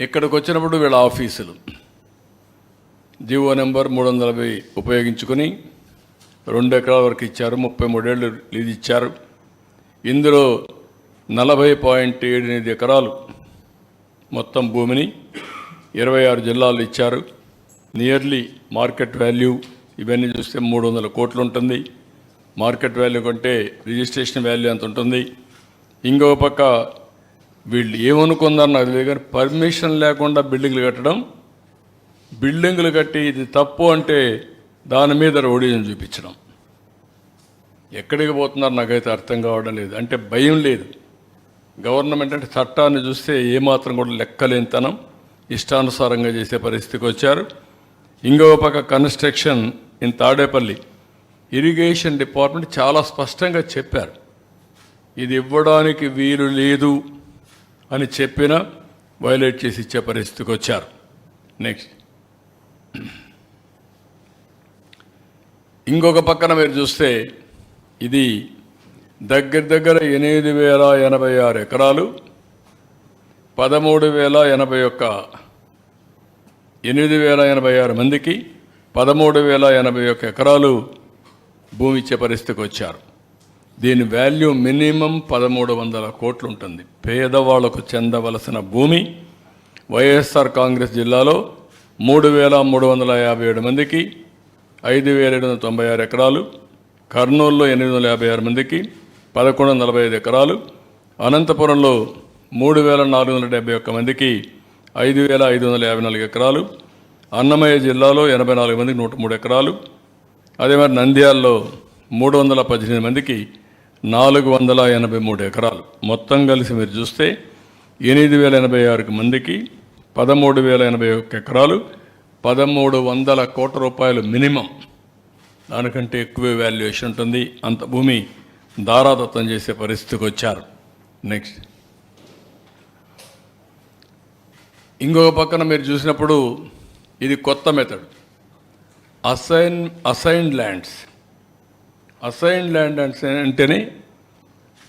ఇక్కడికి వచ్చినప్పుడు వీళ్ళ ఆఫీసులు. జీవో నెంబర్ మూడు వందల యాభై ఉపయోగించుకొని రెండు ఎకరాల వరకు ఇచ్చారు ముప్పై మూడేళ్ళు లీజ్ ఇచ్చారు. ఇందులో నలభై పాయింట్ ఏడు ఎనిమిది ఎకరాలు మొత్తం భూమిని ఇరవై ఆరు జిల్లాలు ఇచ్చారు. నియర్లీ మార్కెట్ వాల్యూ ఇవన్నీ చూస్తే మూడు వందల కోట్లు ఉంటుంది. మార్కెట్ వాల్యూ కంటే రిజిస్ట్రేషన్ వాల్యూ ఎంత ఉంటుంది. ఇంకో పక్క వీళ్ళు ఏమనుకుందారు నాకు తెలియదు కానీ పర్మిషన్ లేకుండా బిల్డింగ్లు కట్టడం బిల్డింగ్లు కట్టి ఇది తప్పు అంటే దాని మీద రోడీజం చూపించడం. ఎక్కడికి పోతున్నారు నాకైతే అర్థం కావడం లేదు. అంటే భయం లేదు. గవర్నమెంట్ అంటే చట్టాన్ని చూస్తే ఏమాత్రం కూడా లెక్కలేనితనం ఇష్టానుసారంగా చేసే పరిస్థితికి వచ్చారు. ఇంకొక పక్క construction in Tadepalli. Irrigation department చాలా స్పష్టంగా చెప్పారు. ఇది ఇవ్వడానికి వీలు లేదు. అని చెప్పినా వైలేట్ చేసి ఇచ్చే పరిస్థితికి వచ్చారు. నెక్స్ట్ ఇంకొక పక్కన మీరు చూస్తే ఇది దగ్గర దగ్గర ఎనిమిది వేల ఎనభై ఆరు ఎకరాలు పదమూడు వేల ఎనభై ఒక్క ఎనిమిది వేల ఎనభై ఆరు మందికి పదమూడు వేల ఎనభై ఒక్క ఎకరాలు భూమి ఇచ్చే పరిస్థితికి వచ్చారు. దీని వాల్యూ మినిమం పదమూడు వందల కోట్లు ఉంటుంది పేదవాళ్ళకు చెందవలసిన భూమి వైఎస్ఆర్ కాంగ్రెస్ జిల్లాలో మూడు వేల మూడు వందల యాభై ఏడు మందికి ఐదు వేల ఏడు వందల తొంభై ఆరు ఎకరాలు కర్నూలులో ఎనిమిది వందల యాభై ఆరు మందికి పదకొండు వందల నలభై ఐదు ఎకరాలు అనంతపురంలో మూడు వేల నాలుగు వందల డెబ్బై ఒక్క మందికి ఐదు వేల ఐదు వందల యాభై నాలుగు ఎకరాలు అన్నమయ్య జిల్లాలో ఎనభై నాలుగు మందికి నూట మూడు ఎకరాలు అదే మరి నంద్యాలలో మూడు వందల పద్దెనిమిది మందికి నాలుగు వందల ఎనభై మూడు ఎకరాలు. మొత్తం కలిసి మీరు చూస్తే ఎనిమిది వేల ఎనభై ఆరు మందికి పదమూడు వేల ఎనభై ఒక్క ఎకరాలు పదమూడు వందల కోట్ల రూపాయలు మినిమం. దానికంటే ఎక్కువ వాల్యుయేషన్ ఉంటుంది. అంత భూమి దారాదత్తం చేసే పరిస్థితికి వచ్చారు. నెక్స్ట్. ఇంకొక పక్కన మీరు చూసినప్పుడు ఇది కొత్త method assign assigned lands assign land అంటేనే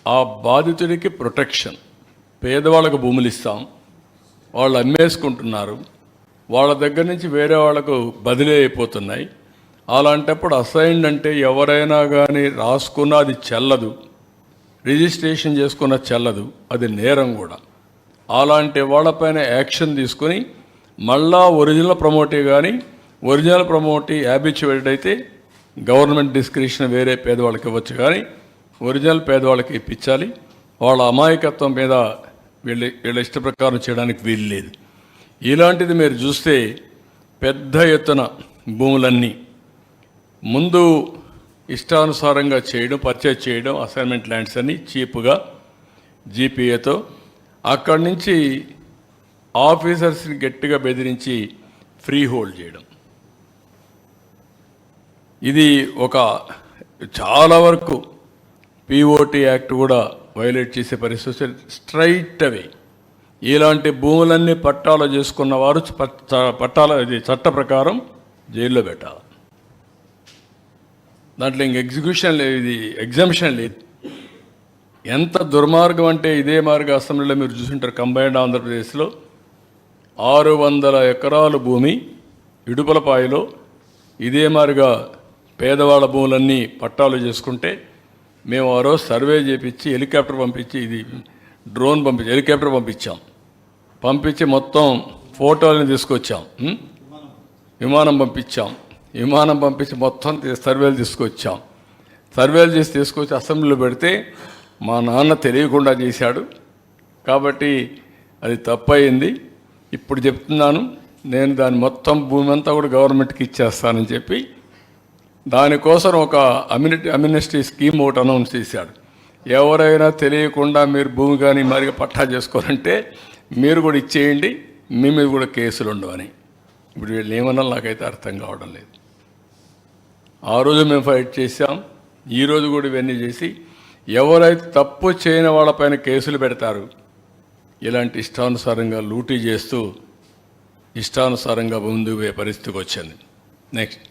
ఆ బాధితుడికి ప్రొటెక్షన్. పేదవాళ్ళకు భూములు ఇస్తాం. వాళ్ళు అమ్మేసుకుంటున్నారు. వాళ్ళ దగ్గర నుంచి వేరే వాళ్ళకు బదిలీ అయిపోతున్నాయి. అలాంటప్పుడు అసైన్డ్ అంటే ఎవరైనా కానీ రాసుకున్న అది చెల్లదు. రిజిస్ట్రేషన్ చేసుకున్న చెల్లదు. అది నేరం కూడా. అలాంటి వాళ్ళపైన యాక్షన్ తీసుకుని మళ్ళా ఒరిజినల్ ప్రమోటీ కానీ ఒరిజినల్ ప్రమోటీ హ్యాబిచువేటెడ్ అయితే గవర్నమెంట్ డిస్క్రిప్షన్ వేరే పేదవాళ్ళకి ఇవ్వచ్చు కానీ ఒరిజినల్ పేదవాళ్ళకి ఇప్పించాలి. వాళ్ళ అమాయకత్వం మీద వీళ్ళ వీళ్ళ ఇష్ట ప్రకారం చేయడానికి వీలు లేదు. ఇలాంటిది మీరు చూస్తే పెద్ద ఎత్తున భూములన్నీ ముందు ఇష్టానుసారంగా చేయడం పర్చేజ్ చేయడం అసైన్మెంట్ ల్యాండ్స్ అని చీప్గా జీపీఏతో అక్కడి నుంచి ఆఫీసర్స్ని గట్టిగా బెదిరించి ఫ్రీ హోల్డ్ చేయడం. ఇది ఒక చాలా వరకు పిఓటి యాక్ట్ కూడా వైలేట్ చేసే పరిస్థితి స్ట్రైట్ అవే ఇలాంటి భూములన్నీ పట్టాలు చేసుకున్న వారు పట్టాల ఇది చట్ట ప్రకారం జైల్లో పెట్టాలి. దాంట్లో ఇంక ఎగ్జిక్యూషన్ లేదు ఇది ఎగ్జామిషన్ లేదు. ఎంత దుర్మార్గం అంటే ఇదే మార్గ అసెంబ్లీలో మీరు చూసుంటారు. కంబైన్డ్ ఆంధ్రప్రదేశ్లో ఆరు వందల ఎకరాలు భూమి ఇడుపలపాయలో ఇదే మారిగా పేదవాళ్ళ భూములన్నీ పట్టాలు చేసుకుంటే మేము ఆ రోజు సర్వే చేపించి హెలికాప్టర్ పంపించి ఇది డ్రోన్ పంపించి హెలికాప్టర్ పంపించాం. పంపించి మొత్తం ఫోటోలను తీసుకొచ్చాం. విమానం పంపించాం. విమానం పంపించి మొత్తం సర్వేలు తీసుకొచ్చాం. సర్వేలు చేసి తీసుకొచ్చి అసెంబ్లీలో పెడితే మా నాన్న తెలియకుండా చేశాడు. కాబట్టి అది తప్పయింది. ఇప్పుడు చెప్తున్నాను నేను దాని మొత్తం భూమి అంతా కూడా గవర్నమెంట్కి ఇచ్చేస్తానని చెప్పి దానికోసం ఒక అమ్యూనిటీ అమ్యూనిస్టీ స్కీమ్ ఒకటి అనౌన్స్ చేశాడు. ఎవరైనా తెలియకుండా మీరు భూమి కానీ మరి పట్టా చేసుకోవాలంటే మీరు కూడా ఇచ్చేయండి మీ మీద కూడా కేసులు ఉండవని ఇప్పుడు వీళ్ళు ఏమన్నా నాకైతే అర్థం కావడం లేదు. ఆ రోజు మేము ఫైట్ చేశాం ఈ రోజు కూడా ఇవన్నీ చేసి ఎవరైతే తప్పు చేయని వాళ్ళపైన కేసులు పెడతారు ఇలాంటి ఇష్టానుసారంగా లూటీ చేస్తూ ఇష్టానుసారంగా ముందుకు పోయే పరిస్థితికి వచ్చింది. నెక్స్ట్.